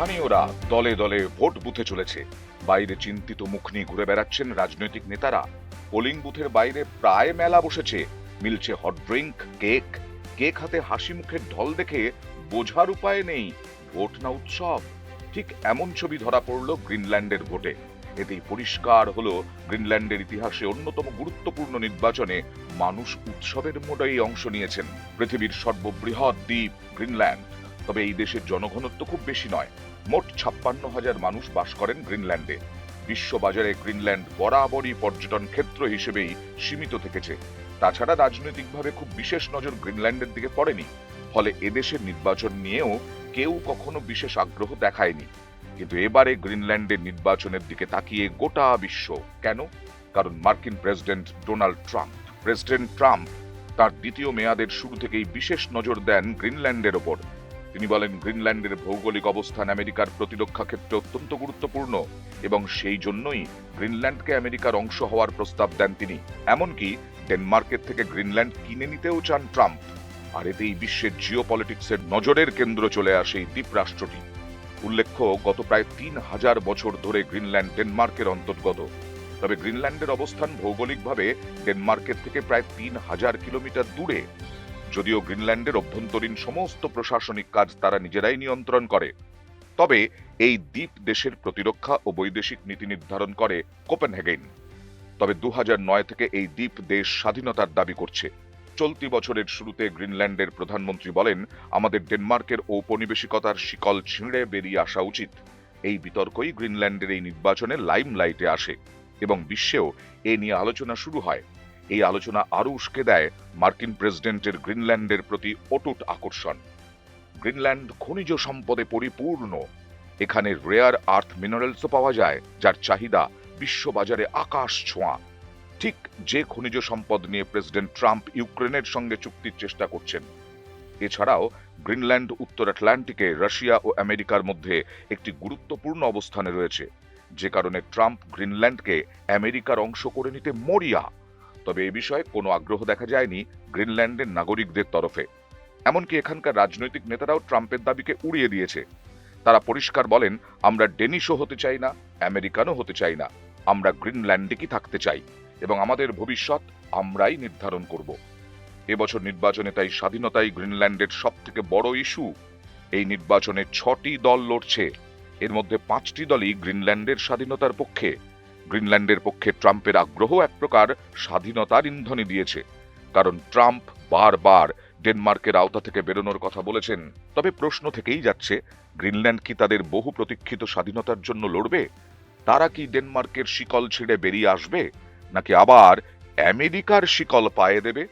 স্থানীয়রা দলে দলে ভোট বুথে চলেছে। বাইরে চিন্তিত মুখ নিয়ে ঘুরে বেড়াচ্ছেন রাজনৈতিক নেতারা। পোলিং বুথের বাইরে প্রায় মেলা বসেছে। মিলছে হট ড্রিঙ্ক কেক কেক হাতে হাসি মুখের ঢল দেখে বোঝার উপায় নেই, ভোট না উৎসব। ঠিক এমন ছবি ধরা পড়ল গ্রিনল্যান্ডের ভোটে। এতেই পরিষ্কার হলো গ্রিনল্যান্ডের ইতিহাসে অন্যতম গুরুত্বপূর্ণ নির্বাচনে মানুষ উৎসবের মোডেই অংশ নিয়েছেন। পৃথিবীর সর্ববৃহৎ দ্বীপ গ্রিনল্যান্ড। তবে এই দেশের জনঘনত্ব খুব বেশি নয়। মোট ছাপ্পান্ন হাজার মানুষ বাস করেন গ্রিনল্যান্ডে। বিশ্ববাজারে গ্রিনল্যান্ড বরাবরই পর্যটন ক্ষেত্র হিসেবেই সীমিত থেকেছে। তাছাড়া রাজনৈতিকভাবে খুব বিশেষ নজর গ্রিনল্যান্ডের দিকে পড়েনি। ফলে এদেশের নির্বাচন নিয়েও কেউ কখনো বিশেষ আগ্রহ দেখায়নি। কিন্তু এবারে গ্রিনল্যান্ডের নির্বাচনের দিকে তাকিয়ে গোটা বিশ্ব। কেন? কারণ মার্কিন president Donald Trump, president Trump তার দ্বিতীয় মেয়াদের শুরু থেকেই বিশেষ নজর দেন গ্রিনল্যান্ডের ওপর। তিনি বলেন, গ্রিনল্যান্ডের ভৌগোলিক অবস্থান আমেরিকার প্রতিরক্ষা ক্ষেত্রে অত্যন্ত গুরুত্বপূর্ণ এবং সেই জন্যই গ্রিনল্যান্ডকে আমেরিকার অংশ হওয়ার প্রস্তাব দেন তিনি। এমনকি ডেনমার্কের থেকে গ্রিনল্যান্ড কিনে নিতেও চান ট্রাম্প। আর এতেই বিশ্বের জিও পলিটিক্সের নজরের কেন্দ্র চলে আসে এই দ্বীপ রাষ্ট্রটি উল্লেখ্য, গত প্রায় তিন হাজার বছর ধরে গ্রিনল্যান্ড ডেনমার্কের অন্তর্গত। তবে গ্রিনল্যান্ডের অবস্থান ভৌগোলিকভাবে ডেনমার্কের থেকে প্রায় তিন হাজার কিলোমিটার দূরে। যদিও গ্রিনল্যান্ডের অভ্যন্তরীণ সমস্ত প্রশাসনিক কাজ তারা নিজেরাই নিয়ন্ত্রণ করে। তবে এই দ্বীপ দেশের প্রতিরক্ষা ও বৈদেশিক নীতি নির্ধারণ করে কোপেনহেগেন। তবে দু হাজার নয় থেকে এই দ্বীপ দেশ স্বাধীনতার দাবি করছে। চলতি বছরের শুরুতে গ্রিনল্যান্ডের প্রধানমন্ত্রী বলেন, আমাদের ডেনমার্কের ঔপনিবেশিকতার শিকল ছিঁড়ে বেরিয়ে আসা উচিত। এই বিতর্কই গ্রিনল্যান্ডের এই নির্বাচনে লাইম লাইটে আসে এবং বিশ্বেও এ নিয়ে আলোচনা শুরু হয়। এই আলোচনা আরও উস্কে দেয় মার্কিন প্রেসিডেন্টের গ্রিনল্যান্ডের প্রতি অটুট আকর্ষণ। গ্রিনল্যান্ড খনিজ সম্পদে পরিপূর্ণ। এখানে রেয়ার আর্থ মিনারেলসও পাওয়া যায়, যার চাহিদা বিশ্ববাজারে আকাশ ছোঁয়া। ঠিক যে খনিজ সম্পদ নিয়ে প্রেসিডেন্ট ট্রাম্প ইউক্রেনের সঙ্গে চুক্তির চেষ্টা করছেন। এছাড়াও গ্রিনল্যান্ড, উত্তর আটলান্টিকে রাশিয়া ও আমেরিকার মধ্যে একটি গুরুত্বপূর্ণ অবস্থানে রয়েছে, যে কারণে ট্রাম্প গ্রিনল্যান্ডকে আমেরিকার অংশ করে নিতে মরিয়া। তবে এ বিষয়ে কোনো আগ্রহ দেখা যায়নি গ্রিনল্যান্ডের নাগরিকদের তরফে। এমনকি এখানকার রাজনৈতিক নেতারাও ট্রাম্পের দাবিকে উড়িয়ে দিয়েছে। তারা পরিষ্কার বলেন, আমরা ডেনিশও হতে চাই না, আমেরিকানও হতে চাই না। আমরা গ্রিনল্যান্ডে কি থাকতে চাই এবং আমাদের ভবিষ্যৎ আমরাই নির্ধারণ করব। এবছর নির্বাচনে তাই স্বাধীনতাই গ্রিনল্যান্ডের সব থেকে বড় ইস্যু। এই নির্বাচনে ছটি দল লড়ছে। এর মধ্যে পাঁচটি দলই গ্রিনল্যান্ডের স্বাধীনতার পক্ষে। গ্রিনল্যান্ডের পক্ষে ট্রাম্পের আগ্রহ এক প্রকার স্বাধীনতার ইন্ধনে দিয়েছে। কারণ ট্রাম্প বারবার ডেনমার্কের আওতা থেকে বেরোনোর কথা বলেছেন। তবে প্রশ্ন থেকেই যাচ্ছে, গ্রিনল্যান্ড কি তাদের বহু প্রতীক্ষিত স্বাধীনতার জন্য লড়বে? তারা কি ডেনমার্কের শিকল ছেড়ে বেরিয়ে আসবে? নাকি আবার আমেরিকার শিকল পায়ে দেবে?